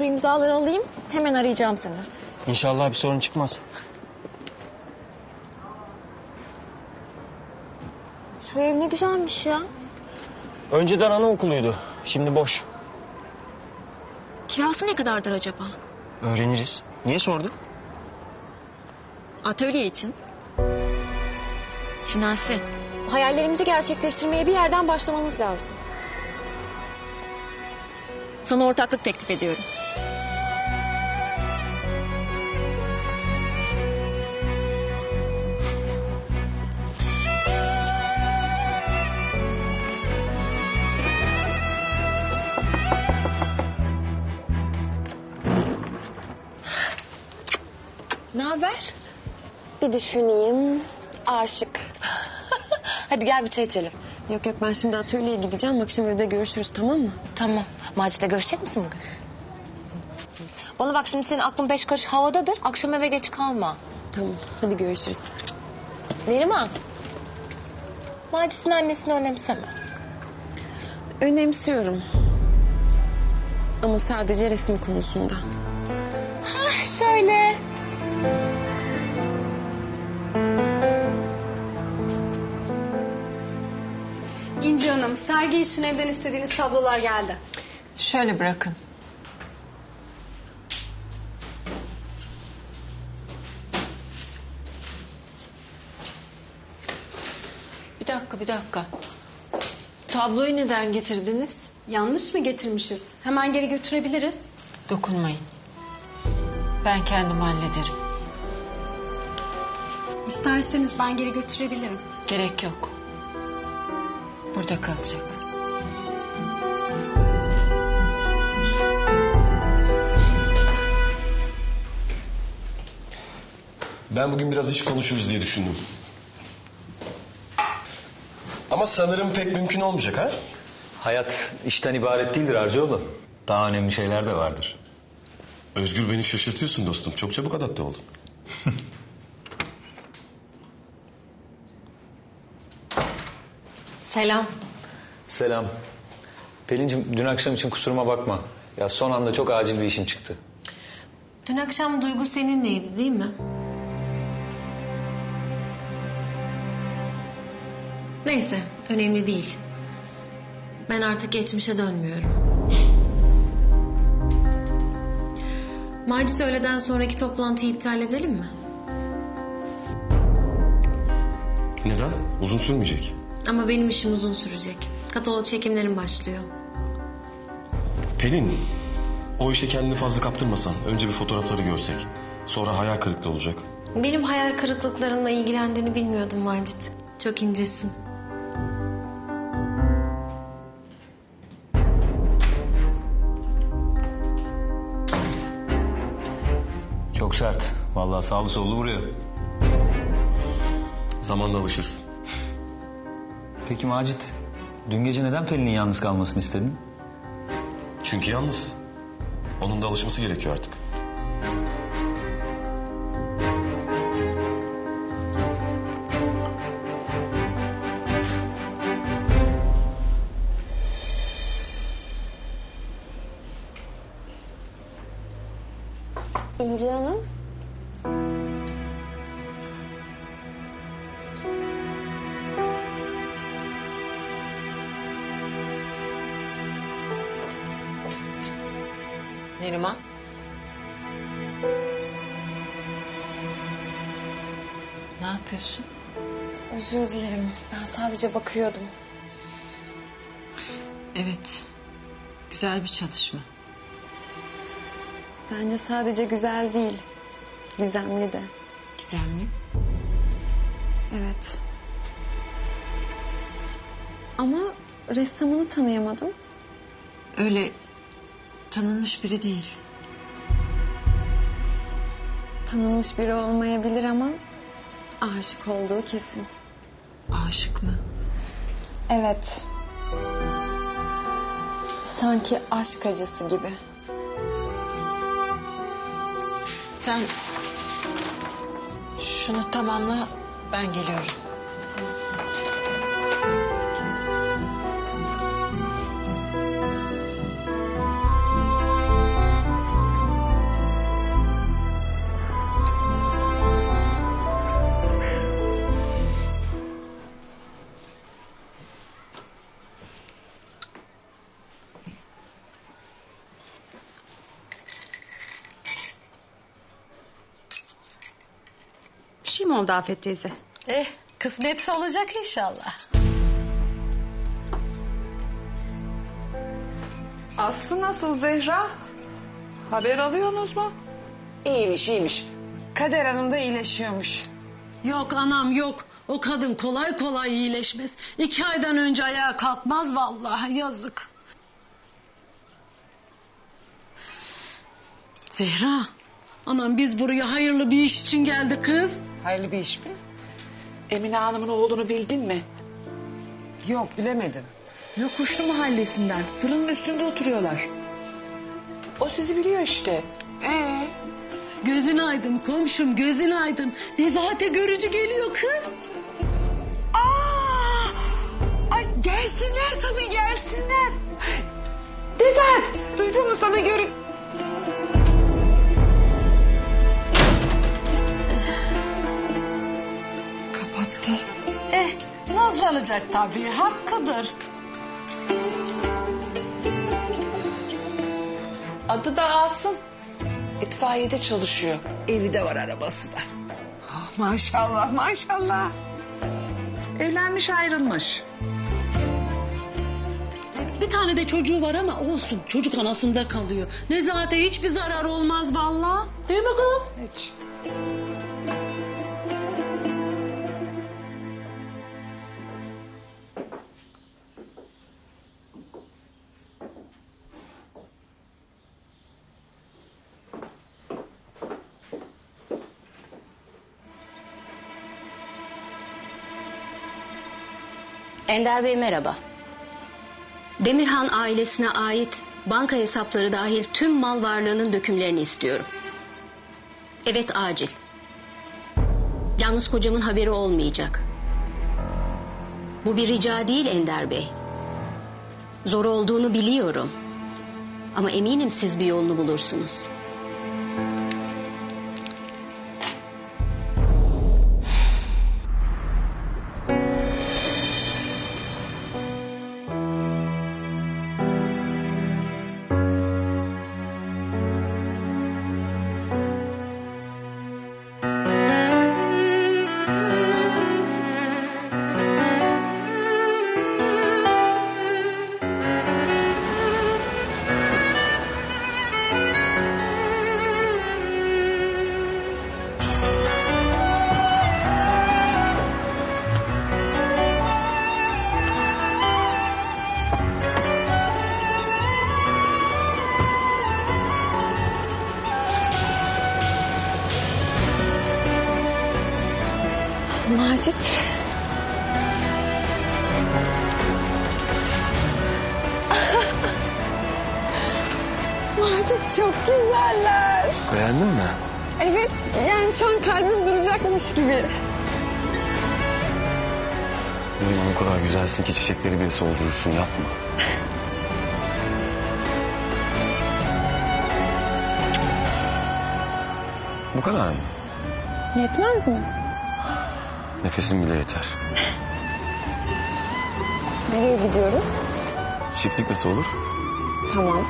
şu imzaları alayım. Hemen arayacağım seni. İnşallah bir sorun çıkmaz. Şu ev ne güzelmiş ya. Önceden anaokuluydu. Şimdi boş. Kirası ne kadardır acaba? Öğreniriz. Niye sordun? Atölye için. Şinasi. Hayallerimizi gerçekleştirmeye bir yerden başlamamız lazım. Sana ortaklık teklif ediyorum. Haber? Bir düşüneyim. Aşık. Hadi gel bir çay içelim. Yok yok ben şimdi atölyeye gideceğim. Akşam evde görüşürüz tamam mı? Tamam. Macit'le görüşecek misin bugün? Bana bak şimdi senin aklın beş karış havadadır. Akşam eve geç kalma. Tamam hadi görüşürüz. Neriman. Macit'in annesini önemseme. Önemsiyorum. Ama sadece resim konusunda. Ah şöyle. İnci Hanım, sergi için evden istediğiniz tablolar geldi. Şöyle bırakın. Bir dakika, bir dakika. Tabloyu neden getirdiniz? Yanlış mı getirmişiz? Hemen geri götürebiliriz. Dokunmayın. Ben kendim hallederim. İsterseniz ben geri götürebilirim. Gerek yok. Burada kalacak. Ben bugün biraz iş konuşuruz diye düşündüm. Ama sanırım pek mümkün olmayacak ha? Hayat işten ibaret değildir Arcıoğlu. Daha önemli şeyler de vardır. Özgür beni şaşırtıyorsun dostum. Çok çabuk adapte oldun. Selam. Selam. Pelin'cim dün akşam için kusuruma bakma. Ya son anda çok acil bir işim çıktı. Dün akşam Duygu seninleydi değil mi? Neyse, önemli değil. Ben artık geçmişe dönmüyorum. Macit öğleden sonraki toplantıyı iptal edelim mi? Neden? Uzun sürmeyecek. Ama benim işim uzun sürecek. Katalog çekimlerim başlıyor. Pelin, o işe kendini fazla kaptırmasan. Önce bir fotoğrafları görsek. Sonra hayal kırıklığı olacak. Benim hayal kırıklıklarımla ilgilendiğini bilmiyordum Macit. Çok incesin. Çok sert. Vallahi sağlı sollu vuruyor. Zamanla alışırsın. Peki Macit, dün gece neden Pelin'in yalnız kalmasını istedin? Çünkü yalnız. Onun da alışması gerekiyor artık. İnci Hanım. Neriman. Ne yapıyorsun? Özür dilerim. Ben sadece bakıyordum. Evet. Güzel bir çalışma. Bence sadece güzel değil. Gizemli de. Gizemli. Evet. Ama ressamını tanıyamadım. Öyle tanınmış biri değil. Tanınmış biri olmayabilir ama aşık olduğu kesin. Aşık mı? Evet. Sanki aşk acısı gibi. Sen şunu tamamla ben geliyorum. Mı oldu Afet teyze? Eh kısmetse olacak inşallah. Aslı nasıl Zehra? Haber alıyorsunuz mu? İyiymiş iyiymiş. Kader Hanım da iyileşiyormuş. Yok anam yok. O kadın kolay kolay iyileşmez. İki aydan önce ayağa kalkmaz vallahi yazık. Zehra. Anam biz buraya hayırlı bir iş için geldik kız. Hayırlı bir iş mi? Emine Hanım'ın oğlunu bildin mi? Yok bilemedim. Yokuşlu mahallesinden. Fırının üstünde oturuyorlar. O sizi biliyor işte. Ee, Gözün aydın komşum gözün aydın. Nezahate görücü geliyor kız. Aa! Ay gelsinler tabii gelsinler. Nezahat duydun mu sana görün... nazlanacak tabii hakkıdır. Adı da Asım. İtfaiyede çalışıyor. Evi de var arabası da. Ah, maşallah maşallah. Evlenmiş ayrılmış. Bir tane de çocuğu var ama olsun. Çocuk anasında kalıyor. Nezahate hiçbir zarar olmaz vallahi. Değil mi kız? Hiç. Ender Bey merhaba. Demirhan ailesine ait banka hesapları dahil tüm mal varlığının dökümlerini istiyorum. Evet acil. Yalnız kocamın haberi olmayacak. Bu bir rica değil Ender Bey. Zor olduğunu biliyorum. Ama eminim siz bir yolunu bulursunuz. Macit. Macit çok güzeller. Beğendin mi? Evet yani şu an kalbim duracakmış gibi. Neriman o kadar güzelsin ki çiçekleri bile soldurursun yapma. Bu kadar mı? Yetmez mi? Nefesim bile yeter. Nereye gidiyoruz? Çiftlik nasıl olur? Tamam.